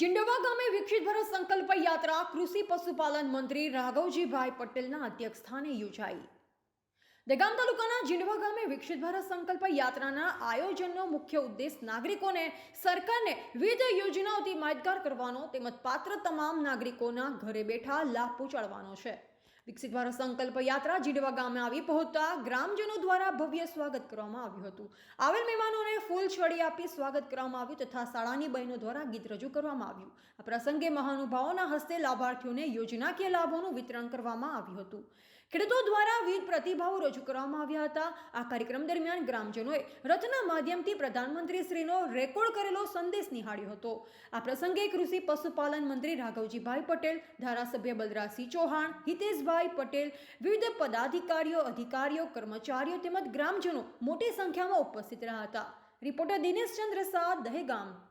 જિંડોવા ગામે વિકસિત ભારત સંકલ્પ યાત્રા કૃષિ પશુપાલન મંત્રી રાઘવજીભાઈ પટેલના અધ્યક્ષ સ્થાને યોજાઈ. દહેગામ તાલુકાના જિંડવા ગામે વિકસિત ભારત સંકલ્પ યાત્રાના આયોજનનો મુખ્ય ઉદ્દેશ નાગરિકોને સરકારને વિવિધ યોજનાઓથી માહિતગાર કરવાનો તેમજ પાત્ર તમામ નાગરિકોના ઘરે બેઠા લાભ પહોંચાડવાનો છે. વિકસિત ભારત સંકલ્પ યાત્રા જીડવા ગામે આવી પહોંચતા ગ્રામજનો દ્વારા ભવ્ય સ્વાગત કરવામાં આવ્યું હતું. આવેલ મહેમાનોને ફૂલ છડી આપી સ્વાગત કરવામાં આવ્યું તથા શાળાની બહેનો દ્વારા ગીત રજૂ કરવામાં આવ્યું. આ પ્રસંગે મહાનુભાવોના હસ્તે લાભાર્થીઓને યોજનાકીય લાભોનું વિતરણ કરવામાં આવ્યું હતું. ખેડૂતો દ્વારા વિવિધ પ્રતિભાવો રજૂ કરવામાં આવ્યા હતા. આ કાર્યક્રમ દરમિયાન ગ્રામજનોએ રથના માધ્યમથી પ્રધાનમંત્રી શ્રીનો રેકોર્ડ કરેલો સંદેશ નિહાળ્યો હતો. આ પ્રસંગે કૃષિ પશુપાલન મંત્રી રાઘવજીભાઈ પટેલ, ધારાસભ્ય બલરાજસિંહ ચૌહાણ, હિતેશભાઈ પટેલ, વિવિધ પદાધિકારીઓ, અધિકારીઓ, કર્મચારીઓ તેમજ ગ્રામજનો મોટી સંખ્યામાં ઉપસ્થિત રહ્યા હતા. રિપોર્ટર દિનેશ ચંદ્ર શાહ, દહેગામ.